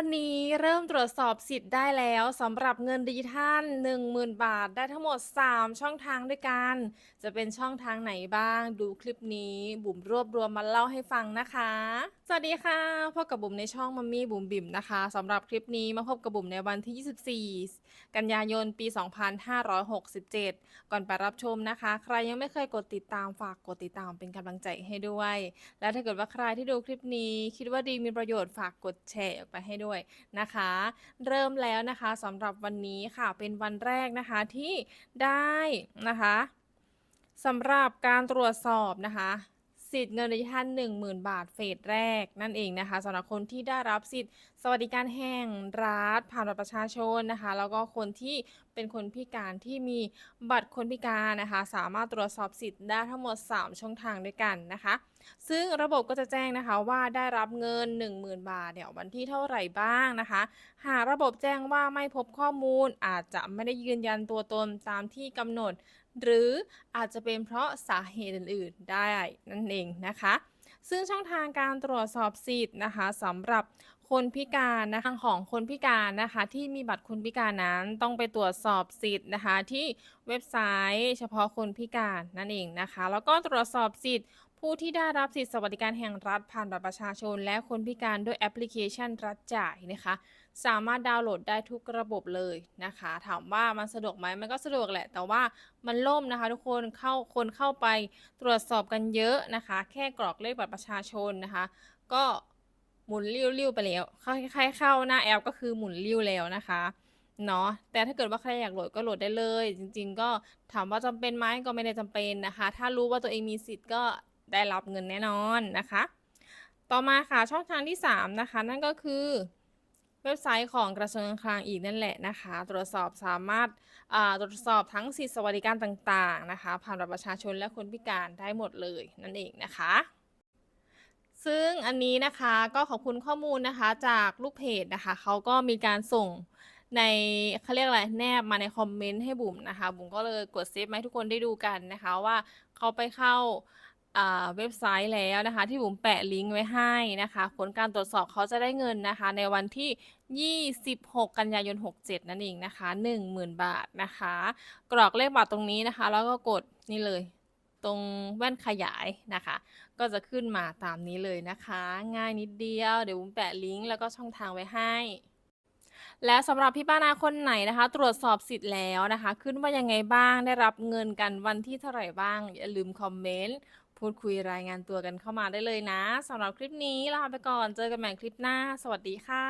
วันนี้เริ่มตรวจสอบสิทธิ์ได้แล้วสำหรับเงินดิจิทัล 10,000 บาทได้ทั้งหมด 3 ช่องทางด้วยกัน จะเป็นช่องทางไหนบ้าง ดูคลิปนี้บุ๋มรวบรวมมาเล่าให้ฟังนะคะ สวัสดีค่ะพบกับบุ๋มในช่องมัมมี่บุ๋มบิ๋มนะคะสำหรับคลิปนี้มาพบกับบุ๋มในวันที่ 24 กันยายนปี 2567 ก่อนไปรับชมนะคะ ใครยังไม่เคยกดติดตามฝากกดติดตามเป็นกำลังใจให้ด้วย และถ้าเกิดว่าใครที่ดูคลิปนี้ คิดว่าดีมีประโยชน์ฝากกดแชร์ออกไปให้ด้วยนะคะ เริ่มแล้วนะคะสำหรับวันนี้ค่ะเป็นวันแรกนะคะที่ได้นะคะสำหรับการตรวจสอบนะคะ สิทธิ์เงินดิจิทัล10,000 บาทเฟสแรกนั่นเองนะคะสำหรับคนที่ได้รับสิทธิ์สวัสดิการแห่งรัฐผ่านบัตรประชาชนนะคะ แล้วก็คนที่เป็นคนพิการที่มีบัตรคนพิการนะคะ สามารถตรวจสอบสิทธิ์ได้ทั้งหมด 3 ช่องทางด้วยกันนะคะ ซึ่งระบบก็จะแจ้งนะคะว่าได้รับเงิน 10,000 บาทเนี่ยวันที่เท่าไหร่บ้างนะคะ หากระบบแจ้งว่าไม่พบข้อมูลอาจจะไม่ได้ยืนยันตัวตนตามที่กำหนด หรืออาจจะเป็นเพราะสาเหตุอื่น ๆ ได้นั่นเองนะคะ ซึ่งช่องทางการตรวจสอบสิทธิ์นะคะสำหรับคนพิการนะคะของคนพิการนะคะที่มีบัตรคนพิการนั้นต้องไปตรวจสอบสิทธิ์นะคะที่เว็บไซต์เฉพาะคนพิการนั่นเองนะคะ แล้วก็ตรวจสอบสิทธิ์ ผู้ที่ได้รับสิทธิสวัสดิการแห่งรัฐผ่านบัตรประชาชน และคนพิการด้วยแอปพลิเคชันรัฐจ่ายนะคะ สามารถดาวน์โหลดได้ทุกระบบเลยนะคะ ถามว่ามันสะดวกไหมมันก็สะดวกแหละ แต่ว่ามันล่มนะคะ ทุกคนเข้าคนเข้าไปตรวจสอบกันเยอะนะคะ แค่กรอกเลขบัตรประชาชนนะคะ ก็หมุนลิ้วๆไปแล้วใครเข้าหน้าแอปก็คือหมุนลิ้วแล้วนะคะเนาะแต่ถ้าเกิดว่าใครอยากโหลดก็โหลดได้เลย จริง ๆ ก็ถามว่าจำเป็นไหมก็ไม่ได้จำเป็นนะคะ ถ้ารู้ว่าตัวเองมีสิทธิ์ก็ ได้รับเงินแน่นอนนะคะ ต่อมาค่ะช่องทางที่ 3 นะคะ นั่นก็คือเว็บไซต์ของกระทรวงการคลังอีกนั่นแหละนะคะ ตรวจสอบสามารถตรวจสอบทั้งสิทธิสวัสดิการต่างๆนะคะผ่านบัตรประชาชนและคนพิการได้หมดเลยนั่นเองนะคะ ซึ่งอันนี้นะคะก็ขอบคุณข้อมูลนะคะจากลูกเพจนะคะเขาก็มีการส่งในเขาเรียกอะไรแนบมาในคอมเมนต์ให้บุ๋มนะคะ บุ๋มก็เลยกดเซฟมาให้ทุกคนได้ดูกันนะคะว่าเขาไปเข้า อ่าเว็บไซต์แล้วนะคะ ที่บุ๋มแปะลิงก์ไว้ให้นะคะ ผลการตรวจสอบเขาจะได้เงินนะคะ ในวันที่ 26 กันยายน 67 นั่นเองนะคะ 10,000 บาทนะคะ กรอกเลขบัตรตรงนี้นะคะ แล้วก็กดนี่เลยตรงแว่นขยายนะคะ ก็จะขึ้นมาตามนี้เลยนะคะ ง่ายนิดเดียวเดี๋ยวบุ๋มแปะลิงก์แล้วก็ช่องทางไว้ให้และสำหรับพี่ป้านาคนไหนนะคะ ตรวจสอบสิทธิ์แล้วนะคะ ขึ้นว่ายังไงบ้างได้รับเงินกันวันที่เท่าไหร่บ้าง อย่าลืมคอมเมนต์ พูดคุยรายงานตัวกันเข้ามาได้เลยนะสำหรับคลิปนี้ลาไปก่อนเจอกันใหม่คลิปหน้า สวัสดีค่ะ